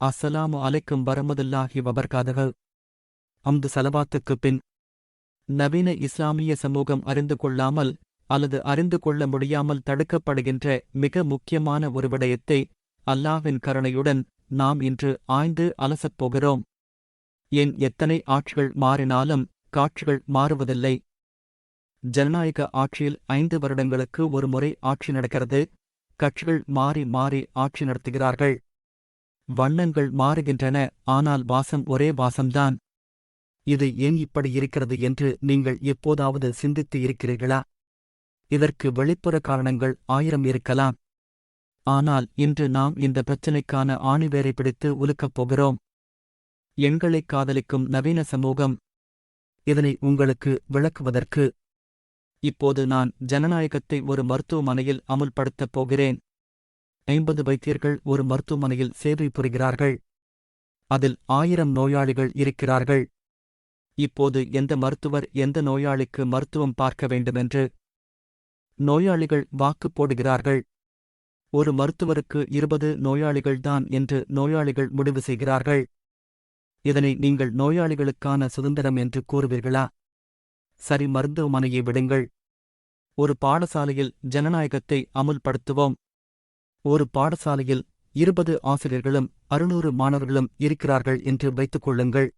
அஸ்ஸலாமு அலைக்கும் வரமதுல்லாஹி வபர்காதகள் அம்து சலவாத்துக்குப் பின் நவீன இஸ்லாமிய சமூகம் அறிந்து கொள்ளாமல் அல்லது அறிந்து கொள்ள முடியாமல் தடுக்கப்படுகின்ற மிக முக்கியமான ஒரு விடயத்தை அல்லாவின் கருணையுடன் நாம் இன்று ஆய்ந்து அலசப் போகிறோம். என் எத்தனை ஆட்சிகள் மாறினாலும் காட்சிகள் மாறுவதில்லை. ஜனநாயக ஆட்சியில் ஐந்து வருடங்களுக்கு ஒரு முறை ஆட்சி நடக்கிறது. கட்சிகள் மாறி மாறி ஆட்சி நடத்துகிறார்கள். வண்ணங்கள் மாறுகின்றன ஆனால் வாசம் ஒரே வாசம்தான். இது ஏன் இப்படி இருக்கிறது என்று நீங்கள் எப்போதாவது சிந்தித்து இருக்கிறீர்களா? இதற்கு வெளிப்புற காரணங்கள் ஆயிரம் இருக்கலாம். ஆனால் இன்று நாம் இந்த பிரச்சினைக்கான ஆணிவேரை பிடித்து உலுக்கப் போகிறோம். எண்களைக் காதலிக்கும் நவீன சமூகம் இதனை உங்களுக்கு விளக்குவதற்கு. இப்போது நான் ஜனநாயகத்தை ஒரு மருத்துவமனையில் அமுல்படுத்தப் போகிறேன். ஐம்பது வைத்தியர்கள் ஒரு மருத்துவமனையில் சேவை புரிகிறார்கள். அதில் ஆயிரம் நோயாளிகள் இருக்கிறார்கள். இப்போது எந்த மருத்துவர் எந்த நோயாளிக்கு மருத்துவம் பார்க்க வேண்டுமென்று நோயாளிகள் வாக்கு போடுகிறார்கள். ஒரு மருத்துவருக்கு இருபது நோயாளிகள்தான் என்று நோயாளிகள் முடிவு செய்கிறார்கள். இதனை நீங்கள் நோயாளிகளுக்கான சுதந்திரம் என்று கூறுவீர்களா? சரி மருத்துவமனையை விடுங்கள். ஒரு பாடசாலையில் ஜனநாயகத்தை அமுல்படுத்துவோம். ஒரு பாடசாலையில் இருபது ஆசிரியர்களும் அறுநூறு மாணவர்களும் இருக்கிறார்கள் என்று வைத்துக் கொள்ளுங்கள்.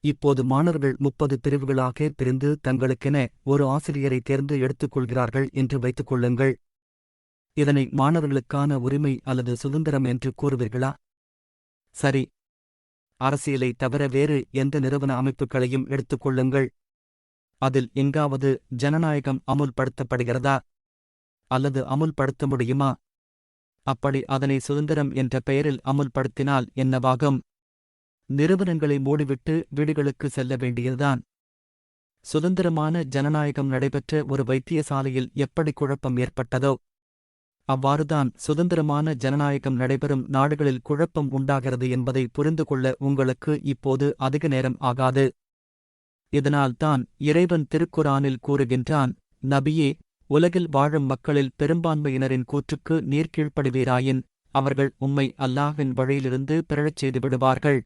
இப்போது மாணவர்கள் முப்பது பிரிவுகளாக பிரிந்து தங்களுக்கென ஒரு ஆசிரியரை தேர்ந்து எடுத்துக்கொள்கிறார்கள் என்று வைத்துக் கொள்ளுங்கள். இதனை மாணவர்களுக்கான உரிமை அல்லது சுதந்திரம் என்று கூறுவீர்களா? சரி. அரசியலை தவிர வேறு எந்த நிறுவன அமைப்புகளையும் எடுத்துக் கொள்ளுங்கள். அதில் எங்காவது ஜனநாயகம் அமுல்படுத்தப்படுகிறதா? அல்லது அமுல்படுத்த முடியுமா? அப்படி அதனை சுதந்திரம் என்ற பெயரில் அமுல்படுத்தினால் என்னவாகும் நிறுவனங்களை மூடிவிட்டு வீடுகளுக்கு செல்ல வேண்டியதுதான். சுதந்திரமான ஜனநாயகம் நடைபெற்ற ஒரு வைத்தியசாலையில் எப்படி குழப்பம் ஏற்பட்டதோ? அவ்வாறுதான் சுதந்திரமான ஜனநாயகம் நடைபெறும் நாடுகளில் குழப்பம் உண்டாகிறது என்பதை புரிந்து கொள்ள உங்களுக்கு இப்போது அதிக நேரம் ஆகாது. இதனால்தான் இறைவன் திருக்குரானில் கூறுகின்றான் நபியே உலகில் வாழும் மக்களில் பெரும்பான்மையினரின் கூற்றுக்கு நீர் கீழ்ப்படுவீராயின் அவர்கள் உம்மை அல்லாஹின் வழியிலிருந்து பிறழச் செய்து விடுவார்கள்.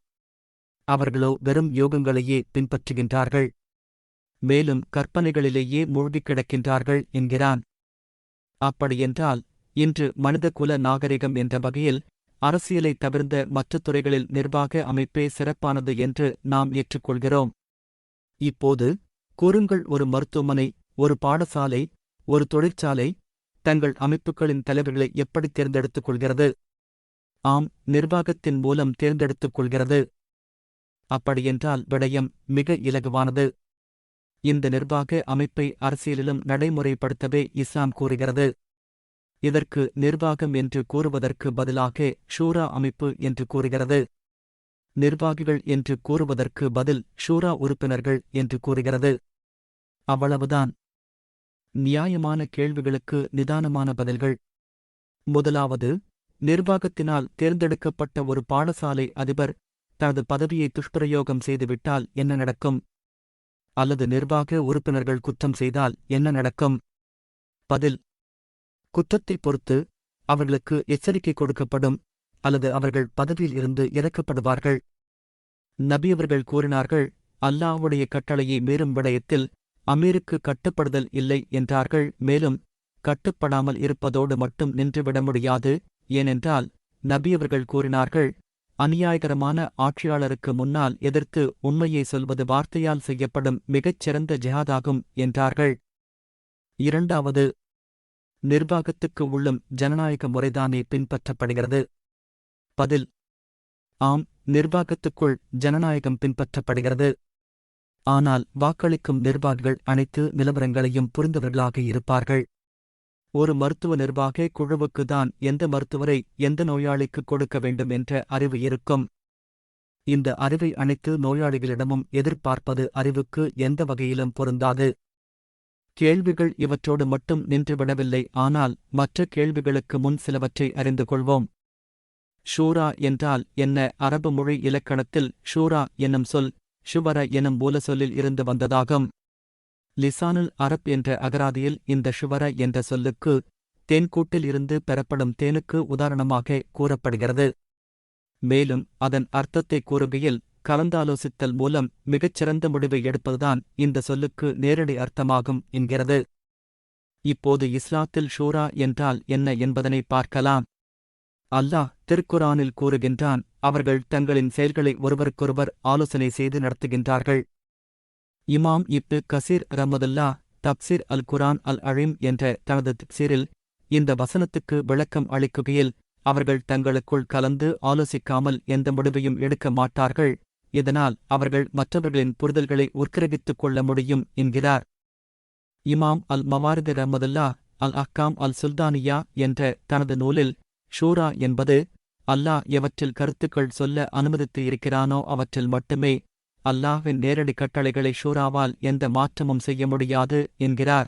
அவர்களோ வெறும் யோகங்களையே பின்பற்றுகின்றார்கள். மேலும் கற்பனைகளிலேயே மூழ்கிக் கிடக்கின்றார்கள் என்கிறான். அப்படியென்றால் இன்று மனிதகுல நாகரிகம் என்ற வகையில் அரசியலை தவிர்ந்த மற்ற துறைகளில் நிர்வாக அமைப்பே சிறப்பானது என்று நாம் ஏற்றுக்கொள்கிறோம். இப்போது கூறுங்கள் ஒரு மருத்துவமனை ஒரு பாடசாலை ஒரு தொழிற்சாலை தங்கள் அமைப்புகளின் தலைவர்களை எப்படி தேர்ந்தெடுத்துக் கொள்கிறது ஆம் நிர்வாகத்தின் மூலம் தேர்ந்தெடுத்துக் கொள்கிறது அப்படியென்றால் விடயம் மிக இலகுவானது. இந்த நிர்வாக அமைப்பை அரசியலிலும் நடைமுறைப்படுத்தவே இஸ்லாம் கூறுகிறது. இதற்கு நிர்வாகம் என்று கூறுவதற்கு பதிலாக ஷூரா அமைப்பு என்று கூறுகிறது. நிர்வாகிகள் என்று கூறுவதற்கு பதில் ஷூரா உறுப்பினர்கள் என்று கூறுகிறது. அவ்வளவுதான். நியாயமான கேள்விகளுக்கு நிதானமான பதில்கள். முதலாவது நிர்வாகத்தினால் தேர்ந்தெடுக்கப்பட்ட ஒரு பாடசாலை அதிபர் தனது பதவியை துஷ்பிரயோகம் செய்துவிட்டால் என்ன நடக்கும்? அல்லது நிர்வாக உறுப்பினர்கள் குற்றம் செய்தால் என்ன நடக்கும்? பதில் குற்றத்தை பொறுத்து அவர்களுக்கு எச்சரிக்கை கொடுக்கப்படும் அல்லது அவர்கள் பதவியில் இருந்து இறக்கப்படுவார்கள். நபியவர்கள் கூறினார்கள் அல்லாஹ்வுடைய கட்டளையை மீறும் விடயத்தில் அமீருக்கு கட்டுப்படுதல் இல்லை என்றார்கள் மேலும் கட்டுப்படாமல் இருப்பதோடு மட்டும் நின்றுவிட முடியாது ஏனென்றால் நபியவர்கள் கூறினார்கள் அநியாயகரமான ஆட்சியாளருக்கு முன்னால் எதிர்த்து உண்மையை சொல்வது வார்த்தையால் செய்யப்படும் மிகச் சிறந்த ஜிஹாதாகும் என்றார்கள். இரண்டாவது நிர்வாகத்துக்கு உள்ளும் ஜனநாயக முறைதானே பின்பற்றப்படுகிறது. பதில் ஆம் நிர்வாகத்துக்குள் ஜனநாயகம் பின்பற்றப்படுகிறது. ஆனால் வாக்களிக்கும் நிர்வாகிகள் அனைத்து நிலவரங்களையும் புரிந்தவர்களாக இருப்பார்கள். ஒரு மருத்துவ நிர்வாக குழுவுக்குதான் எந்த மருத்துவரை எந்த நோயாளிக்கு கொடுக்க வேண்டும் என்ற அறிவு இருக்கும். இந்த அறிவை அனைத்து நோயாளிகளிடமும் எதிர்பார்ப்பது அறிவுக்கு எந்த வகையிலும் பொருந்தாது. கேள்விகள் இவற்றோடு மட்டும் நின்றுவிடவில்லை ஆனால் மற்ற கேள்விகளுக்கு முன் சிலவற்றை அறிந்து கொள்வோம். ஷூரா என்றால் என்ன? அரபு மொழி இலக்கணத்தில் ஷூரா என்னும் சொல் ஷுவர எனும் மூலசொல்லில் இருந்து வந்ததாகும். லிசானுல் அரப் என்ற அகராதியில் இந்த ஷுவர என்ற சொல்லுக்கு தேன்கூட்டில் இருந்து பெறப்படும் தேனுக்கு உதாரணமாக கூறப்படுகிறது. மேலும் அதன் அர்த்தத்தை கூறுகையில் கலந்தாலோசித்தல் மூலம் மிகச்சிறந்த முடிவை எடுப்பதுதான் இந்த சொல்லுக்கு நேரடி அர்த்தமாகும் என்கிறது. இப்போது இஸ்லாத்தில் ஷூரா என்றால் என்ன என்பதனை பார்க்கலாம். அல்லாஹ் திருக்குரானில் கூறுகின்றான் அவர்கள் தங்களின் செயல்களை ஒருவருக்கொருவர் ஆலோசனை செய்து நடத்துகின்றார்கள். இமாம் இப்பு கசீர் ரமதுல்லா தப்சீர் அல் குரான் அல் அழிம் என்ற தனது தப்சீரில் இந்த வசனத்துக்கு விளக்கம் அளிக்குகையில் அவர்கள் தங்களுக்குள் கலந்து ஆலோசிக்காமல் எந்த முடிவையும் எடுக்க மாட்டார்கள். இதனால் அவர்கள் மற்றவர்களின் புரிதல்களை உட்கிரகித்துக் கொள்ள முடியும் என்கிறார். இமாம் அல் மவாரிது ரமதுல்லா அல் அக்காம் அல் சுல்தானியா என்ற தனது நூலில் ஷூரா என்பது அல்லாஹ் எவற்றில் கருத்துக்கள் சொல்ல அனுமதித்து இருக்கிறானோ அவற்றில் மட்டுமே அல்லாஹ்வின் நேரடி கட்டளைகளை ஷூராவால் எந்த மாற்றமும் செய்ய முடியாது என்கிறார்.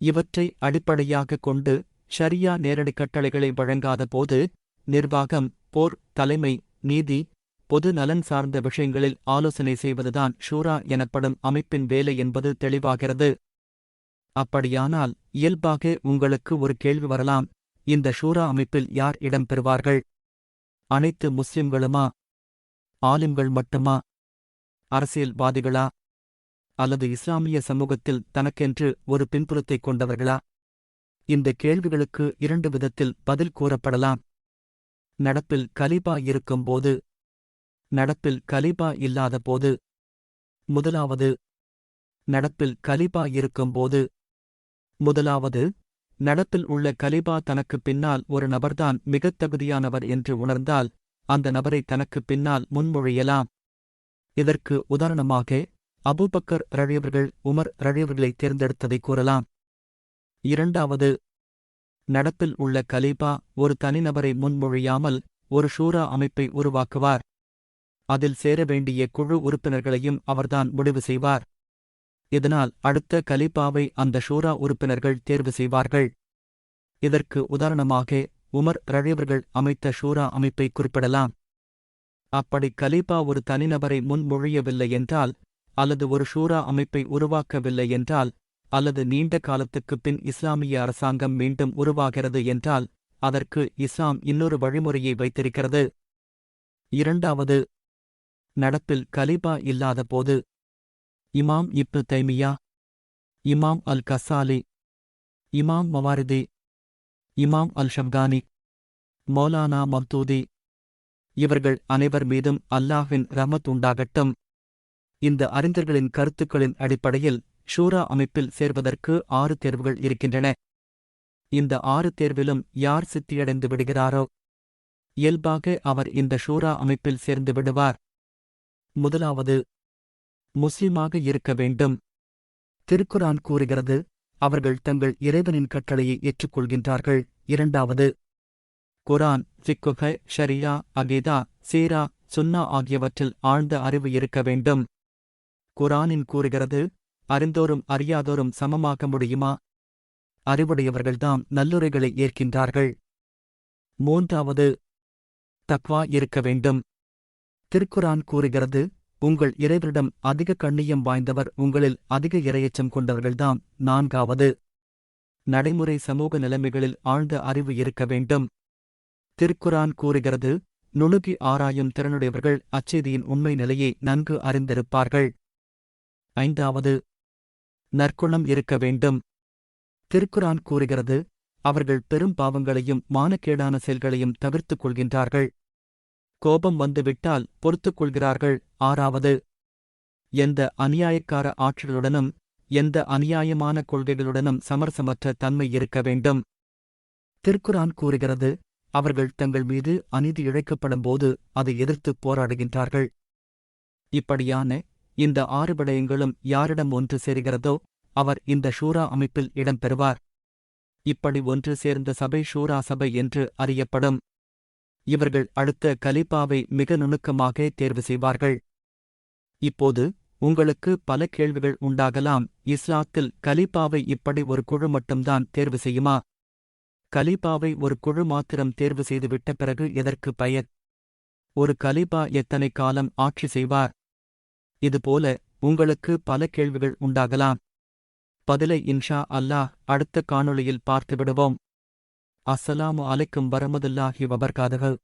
இவற்றை அடிப்படையாகக் கொண்டு ஷரியா நேரடி கட்டளைகளை வழங்காத போது நிர்வாகம் போர் தலைமை நீதி பொது நலன் சார்ந்த விஷயங்களில் ஆலோசனை செய்வதுதான் ஷூரா எனப்படும் அமைப்பின் வேலை என்பது தெளிவாகிறது. அப்படியானால் இயல்பாக உங்களுக்கு ஒரு கேள்வி வரலாம். இந்த ஷூரா அமைப்பில் யார் இடம் பெறுவார்கள்? அனைத்து முஸ்லிம்களுமா? ஆலிம்கள் மட்டுமா? அரசியல்வாதிகளா? அல்லது இஸ்லாமிய சமூகத்தில் தனக்கென்று ஒரு பின்புலத்தை கொண்டவர்களா? இந்த கேள்விகளுக்கு இரண்டு விதத்தில் பதில் கூறப்படலாம். நடப்பில் கலீபா இருக்கும்போது நடப்பில் கலீபா இல்லாத போது முதலாவது நடப்பில் கலீபா இருக்கும்போது. முதலாவது நடப்பில் உள்ள கலிபா தனக்குப் பின்னால் ஒரு நபர்தான் மிகத் தகுதியானவர் என்று உணர்ந்தால் அந்த நபரை தனக்குப் பின்னால் முன்மொழியலாம். இதற்கு உதாரணமாக அபூபக்கர் ரழியவர்கள் உமர் ரழியவர்களை தேர்ந்தெடுத்ததை கூறலாம். இரண்டாவது நடப்பில் உள்ள கலீபா ஒரு தனிநபரை முன்மொழியாமல் ஒரு ஷூரா அமைப்பை உருவாக்குவார். அதில் சேர வேண்டிய குழு உறுப்பினர்களையும் அவர்தான் முடிவு செய்வார். இதனால் அடுத்த கலீபாவை அந்த ஷூரா உறுப்பினர்கள் தேர்வு செய்வார்கள். இதற்கு உதாரணமாக உமர் ரழியவர்கள் அமைத்த ஷூரா அமைப்பை குறிப்பிடலாம். அப்படி கலீபா ஒரு தனிநபரை முன்மொழியவில்லை என்றால் அல்லது ஒரு ஷூரா அமைப்பை உருவாக்கவில்லை என்றால் அல்லது நீண்ட காலத்துக்குப் பின் இஸ்லாமிய அரசாங்கம் மீண்டும் உருவாகிறது என்றால் அதற்கு இஸ்லாம் இன்னொரு வழிமுறையை வைத்திருக்கிறது. இரண்டாவது நடப்பில் கலீபா இல்லாதபோது இமாம் இப்னு தைமியா இமாம் அல் கசாலி இமாம் மவாரிதி இமாம் அல் ஷம்கானி மௌலானா மம்தூதி. இவர்கள் அனைவர் மீதும் அல்லாஹின் ரமத் உண்டாகட்டும். இந்த அறிஞர்களின் கருத்துக்களின் அடிப்படையில் ஷூரா அமைப்பில் சேர்வதற்கு ஆறு தேர்வுகள் இருக்கின்றன. இந்த ஆறு தேர்விலும் யார் சித்தியடைந்து விடுகிறாரோ இயல்பாக அவர் இந்த ஷூரா அமைப்பில் சேர்ந்து விடுவார். முதலாவது முஸ்லிமாக இருக்க வேண்டும். திருக்குரான் கூறுகிறது அவர்கள் தங்கள் இறைவனின் கட்டளையை ஏற்றுக்கொள்கின்றார்கள். இரண்டாவது குரான் ஃபிக்குக ஷரியா அகிதா சீரா சுன்னா ஆகியவற்றில் ஆழ்ந்த அறிவு இருக்க வேண்டும். குரானின் கூறுகிறது அறிந்தோரும் அறியாதோரும் சமமாக முடியுமா? அறிவுடையவர்கள்தாம் நல்லுரைகளை ஏற்கின்றார்கள். மூன்றாவது தக்வா இருக்க வேண்டும். திருக்குரான் கூறுகிறது உங்கள் இறைவரிடம் அதிக கண்ணியம் வாய்ந்தவர் உங்களில் அதிக இரையச்சம் கொண்டவர்கள்தாம் நான்காவது நடைமுறை சமூக நிலைமைகளில் ஆழ்ந்த அறிவு இருக்க வேண்டும். திருக்குரான் கூறுகிறது நுணுகி ஆராயும் திறனுடையவர்கள் அச்செய்தியின் உண்மை நிலையை நன்கு அறிந்திருப்பார்கள். ஐந்தாவது நற்குணம் இருக்க வேண்டும். திருக்குரான் கூறுகிறது அவர்கள் பெரும் பாவங்களையும் மானக்கேடான செயல்களையும் தவிர்த்துக் கொள்கின்றார்கள். கோபம் வந்துவிட்டால் பொறுத்துக் கொள்கிறார்கள் ஆறாவது எந்த அநியாயக்கார ஆற்றலுடனும் எந்த அநியாயமான கொள்கைகளுடனும் சமரசமற்ற தன்மை இருக்க வேண்டும். திருக்குரான் கூறுகிறது அவர்கள் தங்கள் மீது அநீதி இழைக்கப்படும்போது அதை எதிர்த்துப் போராடுகின்றார்கள். இப்படியான இந்த ஆறு விடயங்களும் யாரிடம் ஒன்று சேர்கிறதோ அவர் இந்த ஷூரா அமைப்பில் இடம்பெறுவார். இப்படி ஒன்று சேர்ந்த சபை ஷூரா சபை என்று அறியப்படும். இவர்கள் அடுத்த கலிப்பாவை மிக நுணுக்கமாக தேர்வு செய்வார்கள். இப்போது உங்களுக்கு பல கேள்விகள் உண்டாகலாம். இஸ்லாத்தில் கலிப்பாவை இப்படி ஒரு குழு மட்டும்தான் தேர்வு செய்யுமா? கலீபாவை ஒரு குழு மாத்திரம் தேர்வு செய்துவிட்ட பிறகு எதற்கு பயர் ஒரு கலீபா எத்தனை காலம் ஆட்சி செய்வார்? இதுபோல உங்களுக்கு பல கேள்விகள் உண்டாகலாம். பதிலை இன்ஷா அல்லாஹ் அடுத்த காணொளியில் பார்த்துவிடுவோம். அஸ்ஸலாமு அலைக்கும் வரமதுல்லாஹி வபர்காதகள்